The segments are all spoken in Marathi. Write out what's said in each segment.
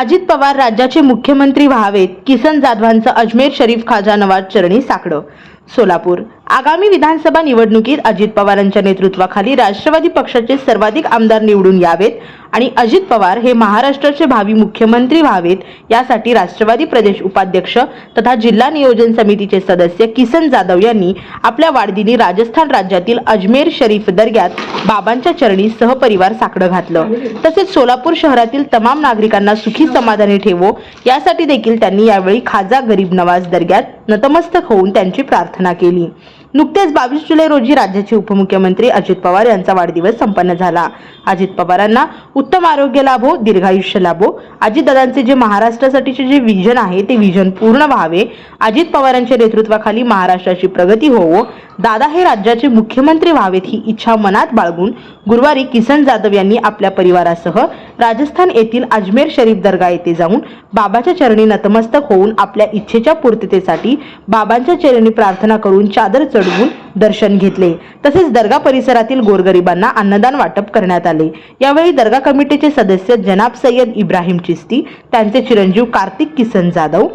अजित पवार राज्याचे मुख्यमंत्री व्हावेत किसन जाधवांचं अजमेर शरीफ खाजा नवाज चरणी साकडं सोलापूर. आगामी विधानसभा निवडणुकीत अजित पवारांच्या नेतृत्वाखाली राष्ट्रवादी पक्षाचे सर्वाधिक आमदार निवडून यावेत आणि अजित पवार हे महाराष्ट्राचे भावी मुख्यमंत्री व्हावेत यासाठी राष्ट्रवादी प्रदेश उपाध्यक्ष तथा जिल्हा नियोजन समितीचे सदस्य किसन जाधव यांनी आपल्या वाढदिनी राजस्थान राज्यातील अजमेर शरीफ दर्ग्यात बाबांच्या चरणी सहपरिवार साकडं घातलं. तसेच सोलापूर शहरातील तमाम नागरिकांना सुखी समाधानी ठेवो यासाठी देखील त्यांनी यावेळी खाजा गरीब नवाज दर्ग्यात नतमस्तक होऊन त्यांची प्रार्थना केली नुकतेच बावीस जुलै रोजी राज्याचे उपमुख्यमंत्री अजित पवार यांचा वाढदिवस संपन्न झाला. अजित पवारांना उत्तम आरोग्य लाभो दीर्घायुष्य लाभो. अजितदादांचे जे महाराष्ट्रासाठीचे जे विजन आहे ते विजन पूर्ण व्हावे. अजित पवारांच्या नेतृत्वाखाली महाराष्ट्राची प्रगती होवो. दादा हे राज्याचे मुख्यमंत्री व्हावेत ही इच्छा मनात बाळगून गुरुवारी किसन जाधव यांनी आपल्या परिवारासह राजस्थान येथील अजमेर शरीफ दर्गा येथे जाऊन बाबाच्या चरणी नतमस्तक होऊन आपल्या इच्छेच्या पूर्ततेसाठी बाबांच्या चरणी प्रार्थना करून चादर चढवून दर्शन घेतले. तसेच दर्गा परिसरातील गोरगरिबांना अन्नदान वाटप करण्यात आले. यावेळी दर्गा कमिटीचे सदस्य जनाब सय्यद इब्राहिम चिस्ती त्यांचे चिरंजीव कार्तिक किसन जाधव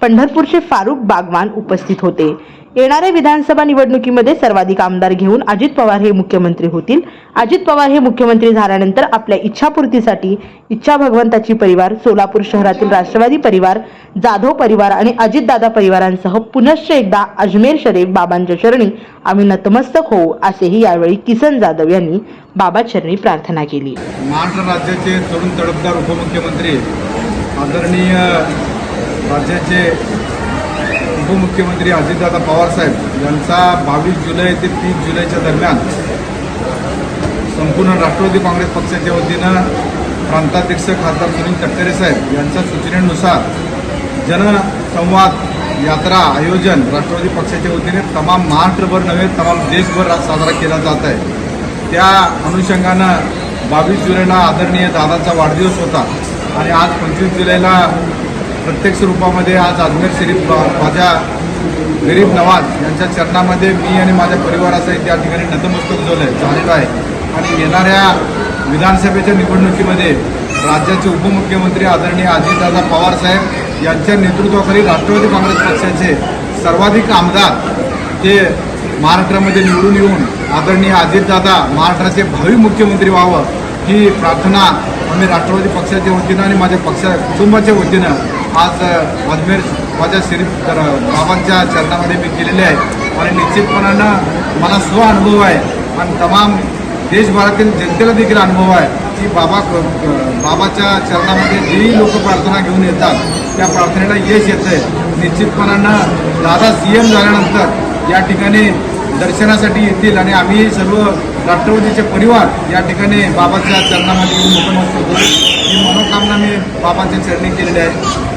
पंढरपूरचे फारुख बागवान उपस्थित होते. येणाऱ्या विधानसभा निवडणुकीमध्ये सर्वाधिक आमदार घेऊन अजित पवार हे मुख्यमंत्री होतील. अजित पवार हे मुख्यमंत्री झाल्यानंतर आपल्या इच्छापूर्तीसाठी इच्छा भगवंताची परिवार सोलापूर शहरातील राष्ट्रवादी परिवार जाधव परिवार आणि अजितदादा परिवारांसह पुनश्च एकदा अजमेर शरीफ बाबांच्या चरणी आम्ही नतमस्तक होऊ असेही यावेळी किसन जाधव यांनी बाबा चरणी प्रार्थना केली. महाराष्ट्र राज्याचे तरुण तडफदार उपमुख्यमंत्री आदरणीय राज्याचे उपमुख्यमंत्री अजितदादा पवारसाहेब यांचा बावीस जुलै ते तीस जुलैच्या दरम्यान संपूर्ण राष्ट्रवादी काँग्रेस पक्षाच्या वतीनं प्रांताध्यक्ष खासदार सुनील तटकरे साहेब यांच्या सूचनेनुसार जनसंवाद यात्रा आयोजन राष्ट्रवादी पक्षाच्या वतीने तमाम महाराष्ट्रभर नव्हे तमाम देशभर साजरा केला जात आहे. त्या अनुषंगानं बावीस जुलैला आदरणीय दादाचा वाढदिवस होता आणि आज पंचवीस जुलैला प्रत्यक्ष रूपामध्ये आज अजमेर शरीफ माझ्या गरीब नवाज यांच्या चरणामध्ये मी आणि माझ्या परिवारासहित त्या ठिकाणी नतमस्तक झालं झालेलं आहे. आणि येणाऱ्या विधानसभेच्या निवडणुकीमध्ये राज्याचे उपमुख्यमंत्री आदरणीय अजितदादा पवारसाहेब यांच्या नेतृत्वाखाली राष्ट्रवादी काँग्रेस पक्षाचे सर्वाधिक आमदार ते महाराष्ट्रामध्ये निवडून येऊन आदरणीय अजितदादा महाराष्ट्राचे भावी मुख्यमंत्री व्हावं ही प्रार्थना आम्ही राष्ट्रवादी पक्षाच्या वतीनं आणि माझ्या पक्षा कुटुंबाच्या वतीनं आज अजमेर माझ्या शरीफ बाबांच्या चरणामध्ये मी केलेले आहे. आणि निश्चितपणानं मला स्व अनुभव आहे. आणि तमाम देशभरातील जनतेला देखील अनुभव आहे की बाबा बाबाच्या चरणामध्ये जेही लोक प्रार्थना घेऊन येतात त्या प्रार्थनेला यश येतं आहे निश्चितपणानं दादा सी एम झाल्यानंतर या ठिकाणी दर्शनासाठी येतील आणि आम्ही सर्व राष्ट्रवादीचे परिवार या ठिकाणी बाबाच्या चरणामध्ये येऊन नतमस्तक होतो ही मनोकामना मी बाबाच्या चरणी केलेली आहे.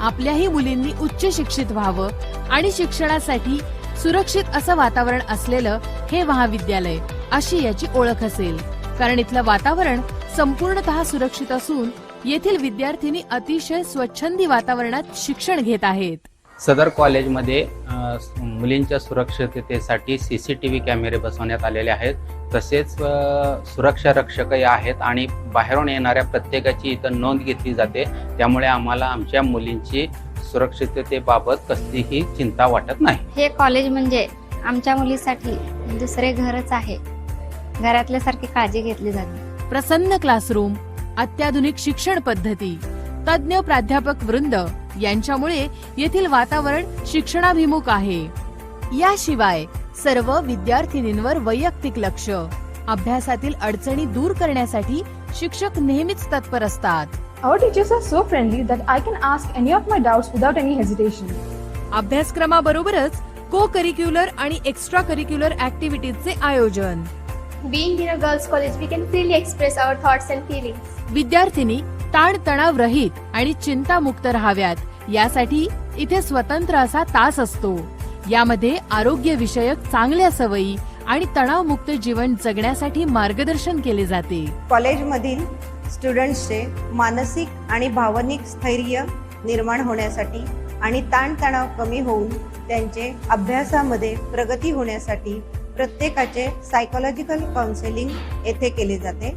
आपल्याही मुलींनी उच्च शिक्षित व्हावं आणि शिक्षणासाठी सुरक्षित असं वातावरण असलेलं हे महाविद्यालय अशी याची ओळख असेल. कारण इथलं वातावरण संपूर्णतः सुरक्षित असून येथील विद्यार्थिनी अतिशय स्वच्छंदी वातावरणात शिक्षण घेत आहेत. सदर कॉलेजमध्ये मुलींच्या सुरक्षिततेसाठी सीसीटीव्ही कॅमेरे बसवण्यात आलेले आहेत. तसेच सुरक्षा रक्षकही आहेत आणि बाहेरून येणाऱ्या प्रत्येकाची इथं नोंद घेतली जाते. त्यामुळे आम्हाला आमच्या मुलींची सुरक्षिततेबाबत कसलीही चिंता वाटत नाही. हे कॉलेज म्हणजे आमच्या मुलीसाठी दुसरे घरच आहे. घरातल्यासारखी काळजी घेतली जाते प्रसन्न क्लासरूम अत्याधुनिक शिक्षण पद्धती तज्ज्ञ प्राध्यापक वृंद यांच्यामुळे येथील वातावरण शिक्षणाभिमुख आहे. याशिवाय सर्व विद्यार्थिनींवर वैयक्तिक लक्ष. अभ्यासातील अडचणी दूर करण्यासाठी शिक्षक नेहमीच तत्पर असतात. Our teachers are so friendly that I can ask any of my doubts without any hesitation. अभ्यासक्रमाबरोबरच को करिक्युलर आणि एक्स्ट्रा करिक्युलर ऍक्टिव्हिटीजचे आयोजन. Being in a girls' college, we can freely express our thoughts and feelings. विद्यार्थिनी ताणतणाव रहित आणि चिंतामुक्त राहाव्यात. यासाठी इथे स्वतंत्र असा तास असतो. यामध्ये आरोग्य विषयक चांगल्या सवयी आणि तणावमुक्त जीवन जगण्यासाठी मार्गदर्शन केले जाते कॉलेजमधील स्टुडंट्सचे मानसिक आणि भावनिक स्थैर्य निर्माण होण्यासाठी आणि ताणतणाव कमी होऊन त्यांचे अभ्यासामध्ये प्रगती होण्यासाठी प्रत्येकाचे सायकोलॉजिकल काउन्सिलिंग येथे केले जाते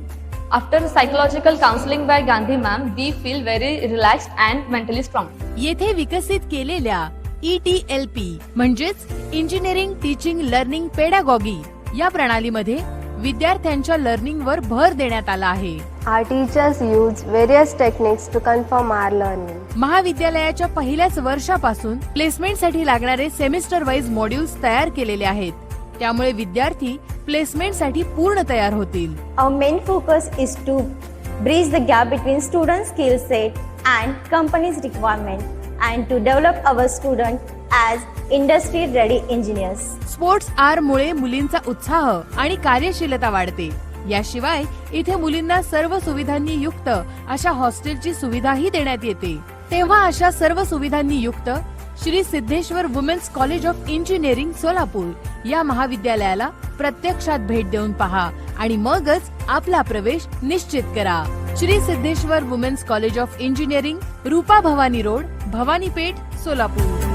After psychological counseling by Gandhi ma'am, we feel very relaxed and mentally strong. येथे विकसित केलेल्या E ई पी म्हणजेच इंजिनिअरिंग टीचिंग लर्निंग पेडागॉगी या प्रणालीमध्ये विद्यार्थ्यांच्या लर्निंगवर भर देण्यात आला आहे. Our teachers use various techniques to confirm our learning. महाविद्यालयाच्या पहिल्याच वर्षापासून प्लेसमेंटसाठी लागणारे सेमिस्टर वाईज मॉड्यूल्स तयार केलेले आहेत. त्यामुळे विद्यार्थी प्लेसमेंटसाठी पूर्ण तयार होतील. Main focus is to bridge the gap between student skill set and company's requirement. And to develop our students as industry ready engineers. Sports R मुळे मुलींचा उत्साह आणि कार्यशीलता वाढते. याशिवाय इथे मुलींना सर्व सुविधांनी युक्त अशा हॉस्टेलची सुविधाही देण्यात येते. तेव्हा अशा सर्व सुविधांनी युक्त Shri Siddheshwar women's college of engineering Solapur या महाविद्यालयाला प्रत्यक्षात भेट देऊन पहा आणि मगच आपला प्रवेश निश्चित करा. Shri Siddheshwar women's college of engineering Rupa Bhavani road Bhavanipeth Solapur.